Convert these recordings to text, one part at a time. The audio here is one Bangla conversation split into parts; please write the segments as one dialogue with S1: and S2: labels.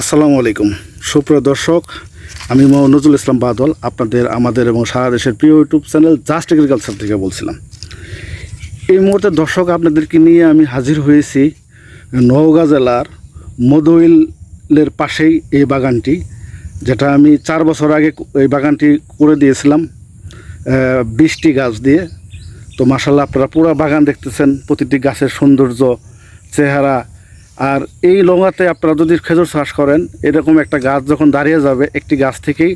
S1: আসসালামু আলাইকুম। সুপ্রিয় দর্শক, আমি নজরুল ইসলাম বাদল, আপনাদের, আমাদের এবং সারা দেশের প্রিয় ইউটিউব চ্যানেল জাস্ট এগ্রিকালচার থেকে বলছিলাম। এই মুহূর্তে দর্শক, আপনাদেরকে নিয়ে আমি হাজির হয়েছি নওগাঁ জেলার মদইলের পাশেই এই বাগানটি, যেটা আমি চার বছর আগে এই বাগানটি করে দিয়েছিলাম বৃষ্টি গাছ দিয়ে। তো মাসাল্লাহ আপনারা পুরো বাগান দেখতেছেন, প্রতিটি গাছের সৌন্দর্য, চেহারা আর এই লঙ্গাতে আপনারা যদি খেজুর চাষ করেন, এরকম একটা গাছ যখন দাঁড়িয়ে যাবে, একটি গাছ থেকেই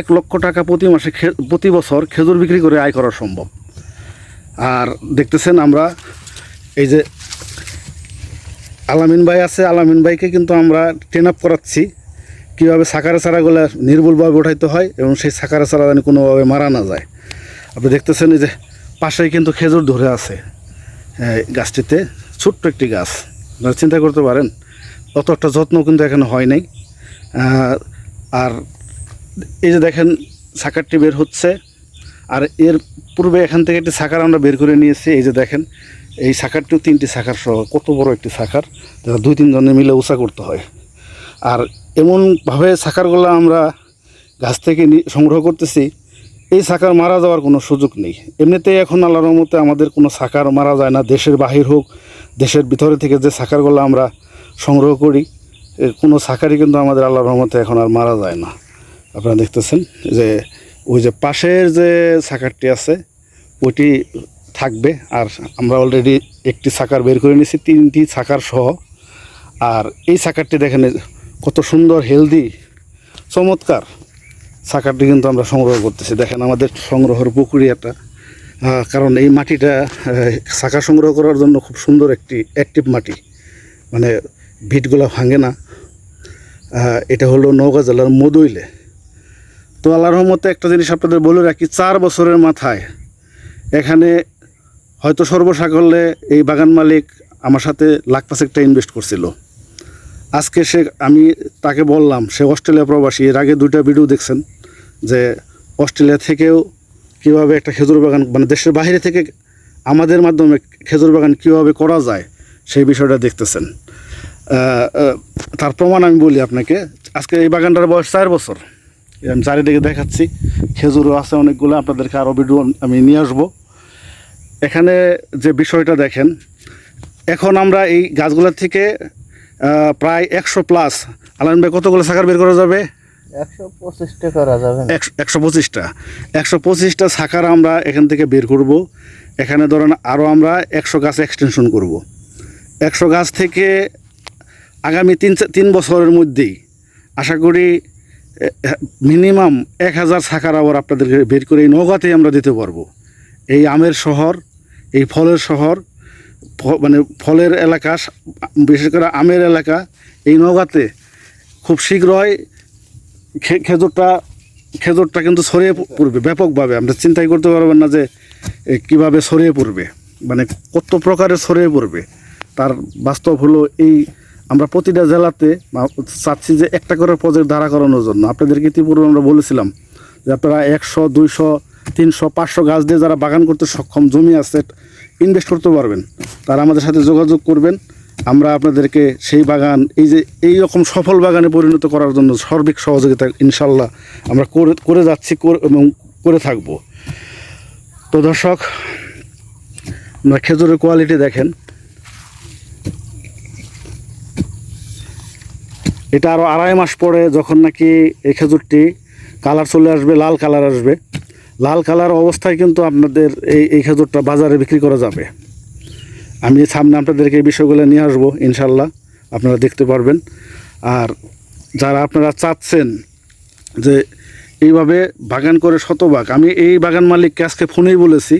S1: এক লক্ষ টাকা প্রতি মাসে প্রতি বছর খেজুর বিক্রি করে আয় করা সম্ভব। আর দেখতেছেন আমরা, এই যে আলামিন ভাই আছে, আলামিন ভাইকে কিন্তু আমরা ট্রেন আপ করাচ্ছি, কীভাবে সাকারা চারাগুলো নির্ভুলভাবে উঠাইতে হয় এবং সেই সাকারা চারা যেন কোনোভাবে মারা না যায়। আপনি দেখতেছেন এই যে পাশেই কিন্তু খেজুর ধরে আছে গাছটিতে, ছোট্ট একটি গাছ। আপনারা চিন্তা করতে পারেন, অত একটা যত্ন কিন্তু এখানে হয় নাই। আর এই যে দেখেন, সাকারটি বের হচ্ছে, আর এর পূর্বে এখান থেকে একটি সাকার আমরা বের করে নিয়েছি। এই যে দেখেন, এই সাকারটিও তিনটি সাকার সহ, কত বড় একটি সাকার, যেটা দুই তিনজনে মিলে উঁচা করতে হয়। আর এমনভাবে সাকারগুলো আমরা গাছ থেকে সংগ্রহ করতেছি এই সাকার মারা যাওয়ার কোনো সুযোগ নেই। এমনিতেই এখন আল্লাহর রহমতে আমাদের কোনো সাকার মারা যায় না। দেশের বাহির হোক, দেশের ভিতরে থেকে যে সাকারগুলো আমরা সংগ্রহ করি কোনো সাকারই কিন্তু আমাদের আল্লাহর রহমতে এখন আর মারা যায় না। আপনারা দেখতেছেন যে ওই যে পাশের যে সাকারটি আছে, ওইটি থাকবে। আর আমরা অলরেডি একটি সাকার বের করে নিয়েছি, তিনটি সাকার সহ। আর এই সাকারটি দেখেন, কত সুন্দর হেলদি চমৎকার। সাকারটি কিন্তু আমরা সংগ্রহ করতেছি। দেখেন আমাদের সংগ্রহের প্রক্রিয়াটা কারণ এই মাটিটা সাকা সংগ্রহ করার জন্য খুব সুন্দর একটি অ্যাক্টিভ মাটি। মানে ভিটগুলো ভাঙে না। এটা হলো নওগাঁ জেলার মদইলে। তো আল্লাহর রহমতে একটা জিনিস আপনাদের বলে রাখি, চার বছরের মাথায় এখানে হয়তো সর্বসাকল্যে এই বাগান মালিক আমার সাথে লাখ পাঁচেকটা ইনভেস্ট করছিল। আজকে সে, আমি তাকে বললাম, সে অস্ট্রেলিয়া প্রবাসী, এর আগে দুইটা ভিডিও দেখছেন, যে অস্ট্রেলিয়া থেকেও কীভাবে একটা খেজুর বাগান মানে দেশের বাইরে থেকে আমাদের মাধ্যমে খেজুর বাগান কীভাবে করা যায়, সেই বিষয়টা দেখতেছেন। তার প্রমাণ আমি বলি আপনাকে, আজকে এই বাগানটার বয়স চার বছর। আমি চারিদিকে দেখাচ্ছি, খেজুরও আছে অনেকগুলো, আপনাদেরকে আরও ভিডিও আমি নিয়ে আসব। এখানে যে বিষয়টা দেখেন, এখন আমরা এই গাছগুলোর থেকে প্রায় একশো প্লাস আলান ভাই কতগুলো সাকার বের করা যাবে?
S2: একশো পঁচিশটা করা যাবে।
S1: একশো একশো পঁচিশটা। একশো পঁচিশটা সাকার আমরা এখান থেকে বের করব। এখানে ধরেন আরও আমরা একশো গাছ এক্সটেনশন করব। একশো গাছ থেকে আগামী তিন তিন বছরের মধ্যেই আশা করি মিনিমাম এক হাজার সাকার আবার আপনাদেরকে বের করে এই নৌকাতেই আমরা দিতে পারব। এই আমের শহর এই ফলের শহর মানে ফলের এলাকা বিশেষ করে আমের এলাকা, এই নৌকাতে খুব শীঘ্রই খেজুরটা খেজুরটা কিন্তু ছড়িয়ে পড়বে, ব্যাপকভাবে। আমরা চিন্তাই করতে পারবেন না যে কীভাবে ছড়িয়ে পড়বে মানে কত প্রকারে ছড়িয়ে পড়বে। তার বাস্তব হলো এই, আমরা প্রতিটা জেলাতে চাচ্ছি যে একটা করে প্রজেক্ট দাঁড়া করানোর জন্য। আপনাদেরকে ইতিপূর্বে আমরা বলেছিলাম যে আপনারা একশো, দুইশো তিনশো, পাঁচশো গাছ দিয়ে যারা বাগান করতে সক্ষম, জমি আছে ইনভেস্ট করতে পারবেন। তারা আমাদের সাথে যোগাযোগ করবেন। আমরা আপনাদেরকে সেই বাগান, এই যে এই রকম সফল বাগানে পরিণত করার জন্য সার্বিক সহযোগিতা ইনশাল্লাহ আমরা করে করে যাচ্ছি এবং করে থাকব। তো দর্শক আমরা খেজুরের কোয়ালিটি দেখেন। এটা আরও আড়াই মাস পরে যখন নাকি এই খেজুরটি কালার চলে আসবে, লাল কালার আসবে লাল কালার অবস্থায় কিন্তু আপনাদের এই এই খেজুরটা বাজারে বিক্রি করা যাবে। আমি সামনে আপনাদেরকে এই বিষয়গুলো নিয়ে আসব, ইনশাল্লাহ আপনারা দেখতে পারবেন। আর যারা আপনারা চাচ্ছেন যে এইভাবে বাগান করে শতভাগ, আমি এই বাগান মালিককে আজকে ফোনেই বলেছি,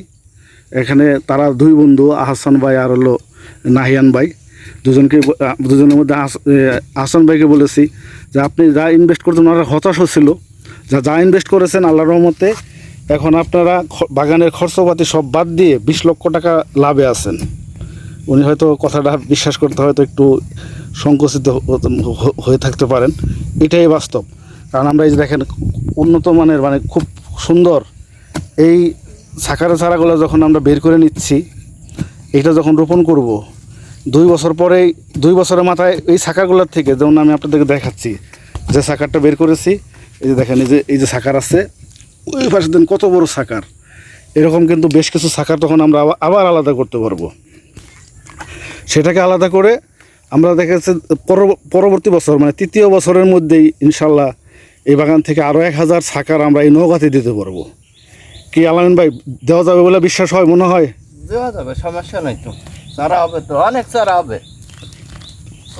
S1: এখানে তারা দুই বন্ধু, আহসান ভাই আর হলো নাহিয়ান ভাই, দুজনকে, দুজনের মধ্যে আহসান ভাইকে বলেছি যে আপনি যা ইনভেস্ট করতেন ওনারা হতাশ হচ্ছিল। যা যা ইনভেস্ট করেছেন আল্লাহ রহমতে এখন আপনারা বাগানের খরচপাতি সব বাদ দিয়ে বিশ লক্ষ টাকা লাভে আছেন। উনি হয়তো কথাটা বিশ্বাস করতে হয়তো একটু সংকুচিত হয়ে থাকতে পারেন। এটাই বাস্তব। কারণ আমরা এই যে দেখেন, উন্নত মানের মানে খুব সুন্দর এই সাকারে চারাগুলো যখন আমরা বের করে নিচ্ছি, এটা যখন রোপণ করব, দুই বছর পরেই, দুই বছরের মাথায় এই শাখাগুলোর থেকে, যেমন আমি আপনাদেরকে দেখাচ্ছি, যে শাখারটা বের করেছি, এই যে দেখেন, এই যে এই যে শাখার আছে ওই পাশে দেন কত বড় সাকার। এরকম কিন্তু বেশ কিছু সাকার তখন আমরা আবার- আলাদা করতে পারব। সেটাকে আলাদা করে আমরা দেখা যাচ্ছে পরব- পরবর্তী বছর মানে তৃতীয় বছরের মধ্যেই ইনশাল্লাহ এই বাগান থেকে আরও এক হাজার সাকার আমরা এই নৌকাতে দিতে পারব। কি আলামিন ভাই দেওয়া যাবে বলে বিশ্বাস হয় মনে হয়?
S2: দেওয়া যাবে সমস্যা নাই তো। চারা হবে তো অনেক চারা হবে।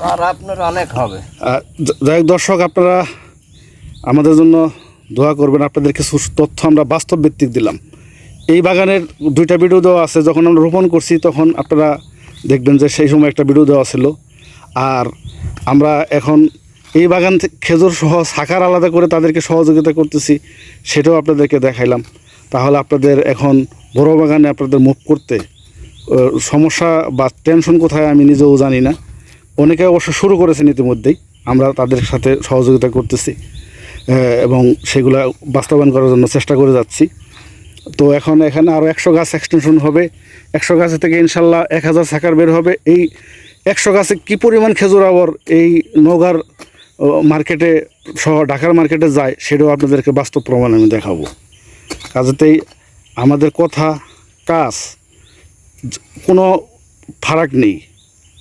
S2: আর আপনার অনেক হবে।
S1: আর যাই হোক দর্শক আপনারা আমাদের জন্য দোয়া করবেন আপনাদের কিছু তথ্য আমরা বাস্তব ভিত্তিক দিলাম। এই বাগানের দুইটা ভিডিও দেওয়া আছে, যখন আমরা রোপণ করছি তখন আপনারা দেখবেন যে সেই সময় একটা ভিডিও দেওয়া ছিল। আর আমরা এখন এই বাগান খেজুর সহ শাখার আলাদা করে তাদেরকে সহযোগিতা করতেছি, সেটাও আপনাদেরকে দেখাইলাম। তাহলে আপনাদের এখন বড় বাগানে আপনাদের মুভ করতে সমস্যা বা টেনশন কোথায় আমি নিজেও জানি না। অনেকে অবশ্য শুরু করেছেন ইতিমধ্যেই, আমরা তাদের সাথে সহযোগিতা করতেছি। এবং সেগুলো বাস্তবায়ন করার জন্য চেষ্টা করে যাচ্ছি। তো এখন এখানে আরও একশো গাছ এক্সটেনশন হবে। একশো গাছ থেকে ইনশাল্লাহ এক হাজার শাখার বের হবে। এই একশো গাছে কী পরিমাণ খেজুর আবার এই নগার মার্কেটে সহ ঢাকার মার্কেটে যায়, সেটাও আপনাদেরকে বাস্তব প্রমাণ আমি দেখাবো। কাজেতেই আমাদের কথা, কাজ, কোনো ফারাক নেই।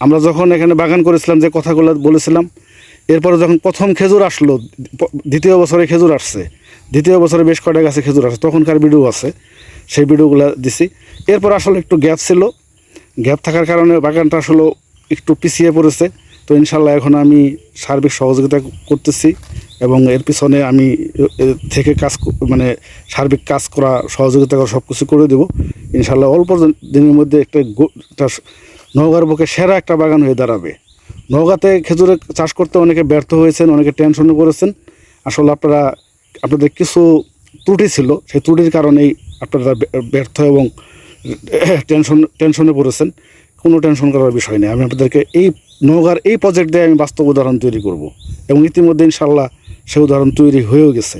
S1: আমরা যখন এখানে বাগান করেছিলাম, যে কথাগুলো বলেছিলাম এরপরে যখন প্রথম খেজুর আসলো দ্বিতীয় বছরে খেজুর আসছে, দ্বিতীয় বছরে বেশ কয়টা গাছে খেজুর আসছে তখনকার ভিডিও আছে, সেই ভিডিওগুলো দিছি। এরপর আসলে একটু গ্যাপ ছিল, গ্যাপ থাকার কারণে বাগানটা আসলে একটু পিছিয়ে পড়েছে। তো ইনশাল্লাহ এখন আমি সার্বিক সহযোগিতা করতেছি এবং এর পিছনে আমি থেকে কাজ মানে সার্বিক কাজ করা, সহযোগিতা করা সব কিছু করে দেবো। ইনশাল্লাহ অল্প দিনের মধ্যে একটা নওগাঁর বুকে সেরা একটা বাগান হয়ে দাঁড়াবে। নওগাঁতে খেজুরের চাষ করতে অনেকে ব্যর্থ হয়েছেন, অনেকে টেনশনে করেছেন আসলে আপনারা, আপনাদের কিছু ত্রুটি ছিল, সেই ত্রুটির কারণেই আপনারা ব্যর্থ এবং টেনশন টেনশনে পড়েছেন। কোনো টেনশন করার বিষয় নেই। আমি আপনাদেরকে এই নওগাঁর এই প্রজেক্ট দিয়ে আমি বাস্তব উদাহরণ তৈরি করব। এবং ইতিমধ্যে ইনশাল্লাহ সে উদাহরণ তৈরি হয়েও গেছে।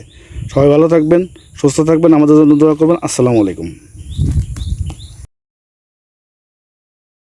S1: সবাই ভালো থাকবেন, সুস্থ থাকবেন, আমাদের জন্য দোয়া করবেন। আসসালামু আলাইকুম।